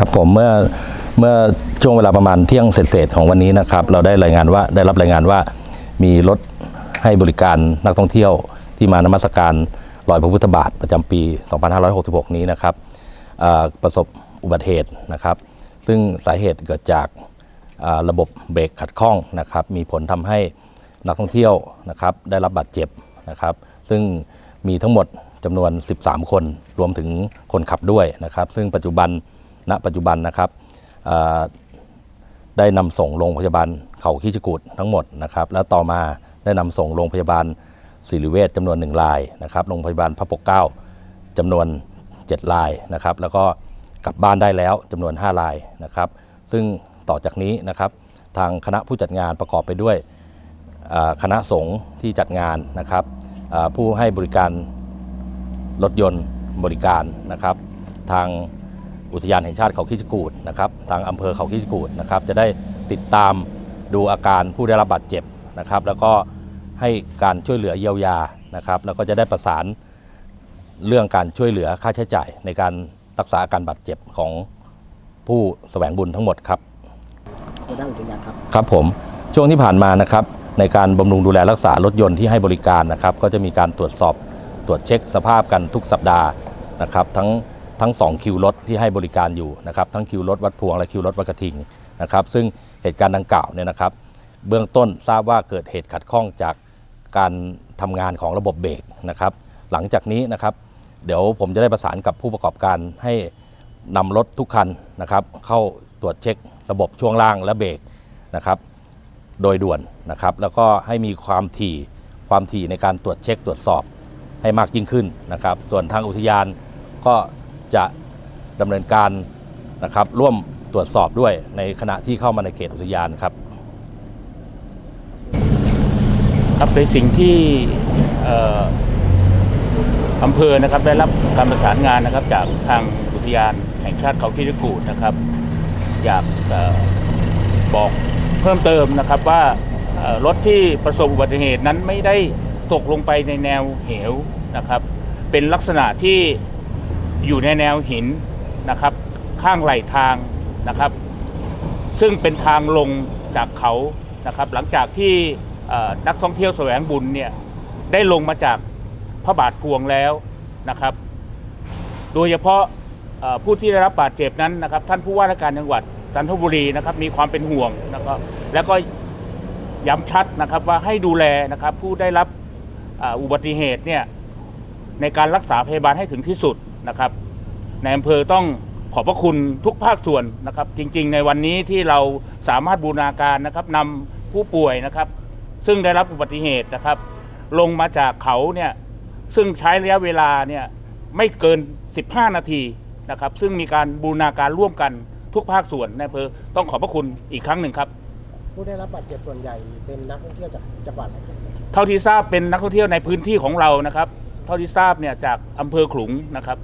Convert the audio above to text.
ครับผมเมื่อเมื่อช่วงเวลาประมาณเที่ยงเศษของวันนี้นะครับ เราได้รายงานว่าได้รับรายงานว่ามีรถให้บริการนักท่องเที่ยวที่มานมัสการรอยพระพุทธบาทประจำปี 2566 นี้นะครับประสบอุบัติเหตุนะครับ ซึ่งสาเหตุเกิดจากระบบเบรกขัดข้องนะครับ มีผลทำให้นักท่องเที่ยวนะครับได้รับบาดเจ็บนะครับ ซึ่งมีทั้งหมดจำนวน 13 คนรวมถึงคนขับด้วยนะครับ ซึ่งปัจจุบัน ณปัจจุบันนะครับได้นำส่งโรงพยาบาลเขาขี้จกูดทั้งหมดนะครับแล้วต่อมาได้นำส่งโรงพยาบาลศิริเวชจำนวนหนึ่งรายนะครับโรงพยาบาลพระปกเก้าจำนวน 7 รายนะครับแล้วก็กลับบ้านได้แล้วจำนวน 5 รายนะครับซึ่งต่อจากนี้นะครับทางคณะผู้จัดงานประกอบไปด้วยคณะสงฆ์ที่จัดงานนะครับผู้ให้บริการรถยนต์บริการนะครับ ทาง อุทยานแห่งชาติเขาคิดจกูดนะครับทางอำเภอเขาคิดจกูดนะครับจะได้ติดตามดูอาการผู้ได้รับบาดเจ็บนะครับ แล้วก็ให้การช่วยเหลือเยียวยานะครับ แล้วก็จะได้ประสานเรื่องการช่วยเหลือค่าใช้จ่ายในการรักษาอาการบาดเจ็บของผู้แสวงบุญทั้งหมดครับหัวหน้าอุทยานครับครับผมช่วงที่ผ่านมานะครับ ในการบำรุงดูแลรักษารถยนต์ที่ให้บริการนะครับ ก็จะมีการตรวจสอบตรวจเช็คสภาพกันทุกสัปดาห์นะครับ ทั้ง ทั้งสองคิวรถที่ให้บริการอยู่นะครับทั้งคิวรถวัดพวงและคิวรถวัดกระทิงนะครับซึ่งเหตุการณ์ดังกล่าวเนี่ยนะครับ เบื้องต้นทราบว่าเกิดเหตุขัดข้องจากการทำงานของระบบเบรกนะครับ หลังจากนี้นะครับ เดี๋ยวผมจะได้ประสานกับผู้ประกอบการให้นำรถทุกคันนะครับ เข้าตรวจเช็คระบบช่วงล่างและเบรกนะครับ โดยด่วนนะครับ แล้วก็ให้มีความถี่ความถี่ในการตรวจเช็คตรวจสอบให้มากยิ่งขึ้นนะครับ ส่วนทางอุทยานก็ จะดำเนินการนะครับร่วมตรวจสอบด้วยในขณะที่เข้ามาในเขตอุทยานครับ ครับในสิ่งที่เอ่ออำเภอนะครับได้รับการประสานงานนะครับ จากทางอุทยานแห่งชาติเขาคิดกูดนะครับ อยากเอ่อบอกเพิ่มเติมนะครับว่าเอ่อรถที่ประสบอุบัติเหตุนั้นไม่ได้ตกลงไปในแนวเหวนะครับ เป็นลักษณะที่ อยู่ในแนวหินนะครับ ข้างไหลทางนะครับ ซึ่งเป็นทางลงจากเขานะครับ หลังจากที่นักท่องเที่ยวแสวงบุญเนี่ยได้ลงมาจากพระบาทพวงแล้วนะครับ โดยเฉพาะผู้ที่ได้รับบาดเจ็บนั้นนะครับ ท่านผู้ว่าราชการจังหวัดจันทบุรีนะครับ มีความเป็นห่วงนะครับแล้วก็ย้ำชัดนะครับว่าให้ดูแลนะครับผู้ได้รับอุบัติเหตุเนี่ยในการรักษาพยาบาลให้ถึงที่สุด นะครับในอำเภอต้องขอบพระคุณทุกภาคส่วนนะครับ จริง ๆ ในวันนี้ที่เราสามารถบูรณาการนะครับนำผู้ป่วยนะครับ ซึ่งได้รับอุบัติเหตุนะครับ ลงมาจากเขาเนี่ยซึ่งใช้ระยะเวลาเนี่ยไม่เกิน 15 นาทีนะครับ ซึ่งมีการบูรณาการร่วมกันทุกภาคส่วนในอำเภอต้องขอบพระคุณอีกครั้งหนึ่งครับ ผู้ได้รับบาดเจ็บส่วนใหญ่เป็นนักท่องเที่ยวจากจังหวัดอะไรครับเท่าที่ทราบเป็นนักท่องเที่ยวในพื้นที่ของเรานะครับ เท่าที่ทราบเนี่ยจากอำเภอขลุงนะครับ